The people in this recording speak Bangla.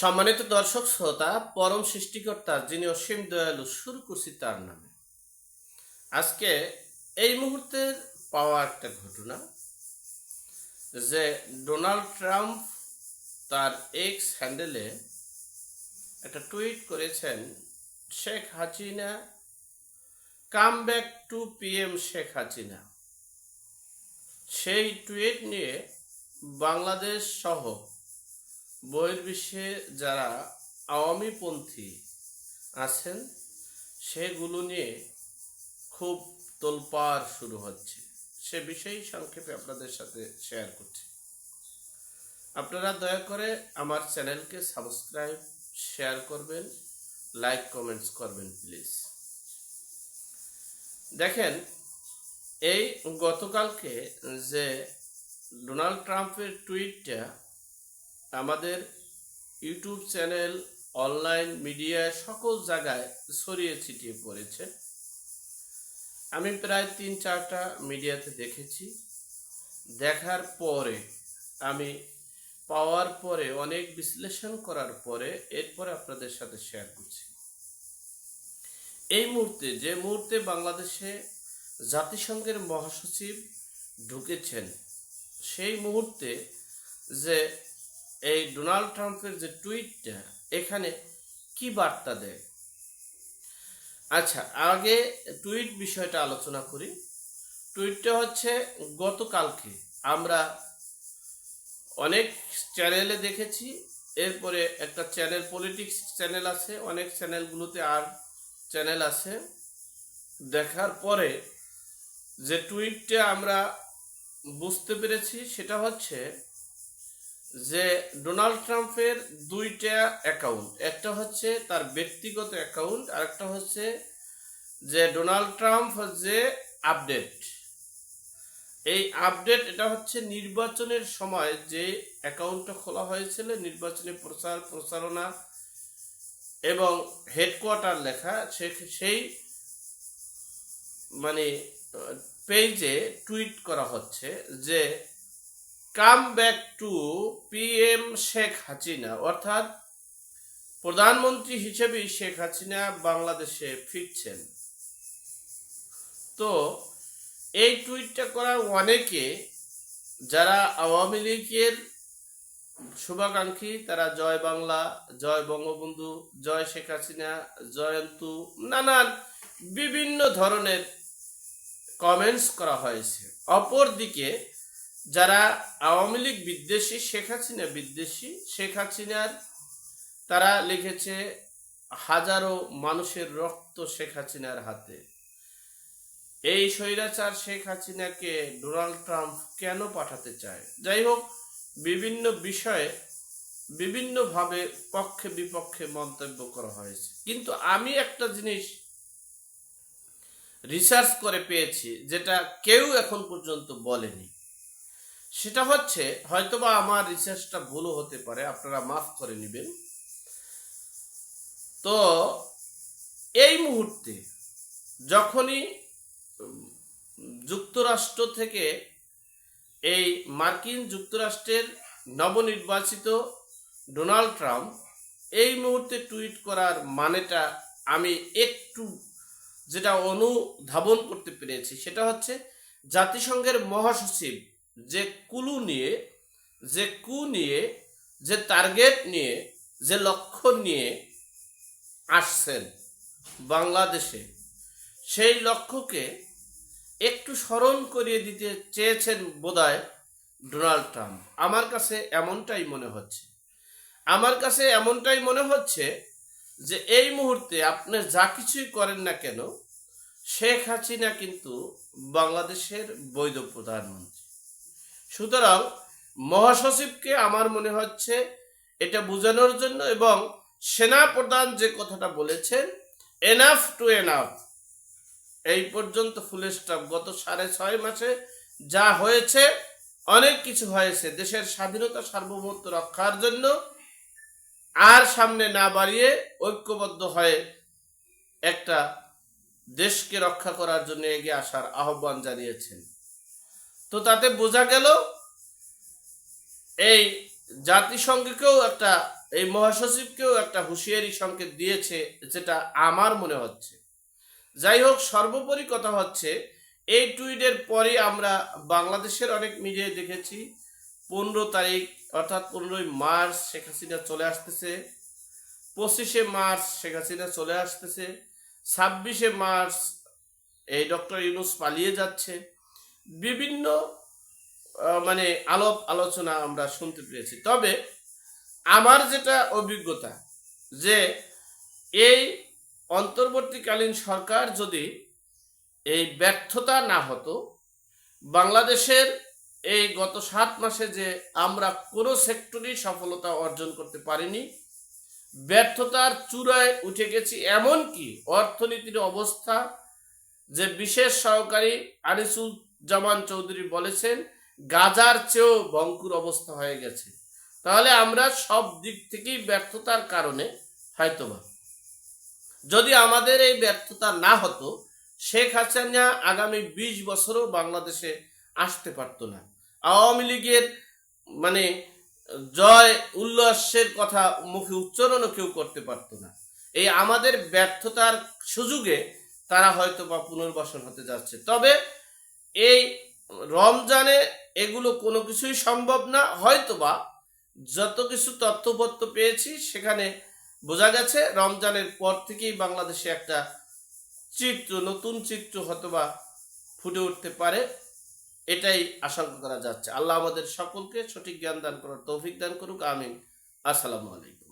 সম্মানিত দর্শক, শ্রোতা, পরম সৃষ্টিকর্তা যিনি অসীম দয়ালু শুরু করছি তার নামে। আজকে এই মুহূর্তের পাওয়া একটা ঘটনা, যে ডোনাল্ড ট্রাম্প তার এক্স হ্যান্ডেলে একটা টুইট করেছেন, Sheikh Hasina come back to PM Sheikh Hasina. সেই টুইট নিয়ে বাংলাদেশ সহ বহির্বিশ্বে যারা আওয়ামীপন্থী আছেন, সেগুলো নিয়ে খুব তোলপাড় শুরু হচ্ছে। সে বিষয়েই সংক্ষেপে আপনাদের সাথে শেয়ার করছি। আপনারা দয়া করে আমার চ্যানেলকে সাবস্ক্রাইব শেয়ার করবেন লাইক কমেন্টস করবেন প্লিজ দেখেন, এই গতকালকে যে ডোনাল্ড ট্রাম্পের টুইটটা আমাদের ইউটিউব চ্যানেল, অনলাইন মিডিয়ায় সকল জায়গায় ছড়িয়ে ছিটিয়ে পড়েছে। আমি প্রায় তিন চারটা মিডিয়াতে দেখেছি। দেখার পরে, আমি পাওয়ার পরে, অনেক বিশ্লেষণ করার পরে, এরপরে আপনাদের সাথে শেয়ার করছি। এই মুহূর্তে, যে মুহূর্তে বাংলাদেশে জাতিসংঘের মহাসচিব ঢুকেছেন, সেই মুহূর্তে যে এই ডোনাল্ড ট্রাম্পের যে টুইটটা, এখানে কি বার্তা দেয়? আচ্ছা আগে টুইট বিষয়টা আলোচনা করি। টুইটটা হচ্ছে, গতকালকে আমরা অনেক চ্যানেলে দেখেছি, এরপরে একটা চ্যানেল, পলিটিক্স চ্যানেল আছে, অনেক চ্যানেলগুলোতে আর চ্যানেল আছে। দেখার পরে যে টুইটটা আমরা বুঝতে পেরেছি, সেটা হচ্ছে যে ডোনাল্ড ট্রাম্পের দুইটা অ্যাকাউন্ট, একটা হচ্ছে তার ব্যক্তিগত অ্যাকাউন্ট আর একটা হচ্ছে যে ডোনাল্ড ট্রাম্প যে আপডেট। এই আপডেট এটা হচ্ছে নির্বাচনের সময় যে অ্যাকাউন্টটা খোলা হয়েছিল, নির্বাচনী প্রচার, প্রচারণা এবং হেডকোয়ার্টার লেখা সেই মানে পেজে টুইট করা হচ্ছে যে come back to PM Sheikh Hasina, অর্থাৎ প্রধানমন্ত্রী হিসেবেই শেখ হাসিনা বাংলাদেশে ফিরছেন। তো এই টুইটটা করা অনেকে, যারা আওয়ামী লীগের শুভাকাঙ্ক্ষী, তারা জয় বাংলা, জয় বঙ্গবন্ধু, জয় শেখ হাসিনা, জয়ন্তু, নানান বিভিন্ন ধরনের কমেন্টস করা হয়েছে। অপরদিকে যারা আওয়ামী লীগ বিদ্বেষী, শেখ হাসিনা বিদ্বেষী, শেখ হাসিনার তারা লিখেছে হাজারো মানুষের রক্ত শেখ হাসিনার হাতে। এই স্বৈরাচার শেখ হাসিনাকে ডোনাল্ড ট্রাম্প কেন পাঠাতে চায়? যাই হোক, বিভিন্ন বিষয়ে বিভিন্নভাবে পক্ষে বিপক্ষে মন্তব্য করা হয়েছে। কিন্তু আমি একটা জিনিস রিসার্চ করে পেয়েছি, যেটা কেউ এখন পর্যন্ত বলেনি। সেটা হচ্ছে, হয়তোবা আমার রিসার্চটা ভুলও হতে পারে, আপনারা মাফ করে নেবেন। তো, এই মুহূর্তে যখনই যুক্তরাষ্ট্র থেকে এই মার্কিন যুক্তরাষ্ট্রের নবনির্বাচিত ডোনাল্ড ট্রাম্প, এই মুহূর্তে টুইট করার মানেটা আমি একটু যেটা অনুধাবন করতে পেরেছি, সেটা হচ্ছে, জাতিসংঘের মহাসচিব যে কুলু নিয়ে, যে কু নিয়ে, যে টার্গেট নিয়ে, যে লক্ষ্য নিয়ে আসছেন বাংলাদেশে, সেই লক্ষ্যকে একটু স্মরণ করিয়ে দিতে চেয়েছেন বোধহয় ডোনাল্ড ট্রাম্প। আমার কাছে এমনটাই মনে হচ্ছে। আমার কাছে এমনটাই মনে হচ্ছে যে এই মুহূর্তে আপনি যা কিছুই করেন না কেন, শেখ হাসিনা কিন্তু বাংলাদেশের বৈধ প্রধানমন্ত্রী। সুতরাং মহাসচিবকে আমার মনে হচ্ছে এটা বোঝানোর জন্য এবং সেনা প্রধান যে কথাটা বলেছেন এনাফ টু এনাফ এই পর্যন্ত ফুল স্টপ গত সাড়ে ছয় মাসে যা হয়েছে, অনেক কিছু হয়েছে দেশের স্বাধীনতা সার্বভৌমত্ব রক্ষার জন্য, আর সামনে না বাড়িয়ে ঐক্যবদ্ধ হয়ে একটা দেশকে রক্ষা করার জন্য এগিয়ে আসার আহ্বান জানিয়েছেন। তো তাতে বোঝা গেল এই জাতিসংঘকেও একটা, এই মহাসচিবকেও একটা হুঁশিয়ারি সংকেত দিয়েছে, যেটা আমার মনে হচ্ছে। যাই হোক, সর্বোপরি কথা হচ্ছে, এই টুইটের পরে আমরা বাংলাদেশের অনেক মিডিয়ায় দেখেছি, পনেরো তারিখ, অর্থাৎ পনেরোই মার্চ শেখ হাসিনা চলে আসতেছে, পঁচিশে মার্চ শেখ হাসিনা চলে আসতেছে, ছাব্বিশে মার্চ এই ডক্টর ইউনুস পালিয়ে যাচ্ছে। বিভিন্ন মানে আলোপ আলোচনা আমরা শুনতে পেয়েছি। তবে আমার যেটা অভিজ্ঞতা যে এই অন্তর্বর্তীকালীন সরকার যদি এই ব্যর্থতা না হতো, বাংলাদেশের এই গত সাত মাসে যে আমরা কোনো সেক্টরেই সফলতা অর্জন করতে পারিনি, ব্যর্থতার চূড়ায় উঠে গেছি এমনকি অর্থনীতির অবস্থা যে বিশেষ সহকারী আনিসুল জামান চৌধুরী বলেছেন, গাজার চেয়েও বঙ্কুর অবস্থা হয়ে গেছে। তাহলে আমরা সব দিক থেকেই ব্যর্থতার কারণে হয়তোবা। যদি আমাদের এই ব্যর্থতা না হতো, শেখ হাসিনা আগামী বিশ বছরও বাংলাদেশে আসতে পারতো না। আওয়ামী লীগের মানে জয় উল্লাসের কথা মুখে উচ্চারণও কেউ করতে পারতো না। এই আমাদের ব্যর্থতার সুযোগে তারা হয়তো বা পুনর্বাসন হতে যাচ্ছে। তবে এই রমজানে এগুলো কোনো কিছুই সম্ভব না। হয়তো বা যত কিছু তথ্যপত্র পেয়েছি, সেখানে বোঝা গেছে রমজানের পর থেকেই বাংলাদেশে একটা চিত্র, নতুন চিত্র হয়তোবা ফুটে উঠতে পারে। এটাই আশঙ্কা করা যাচ্ছে। আল্লাহ আমাদের সকলকে সঠিক জ্ঞান দান করার তৌফিক দান করুক। আমিন। আসসালামু আলাইকুম।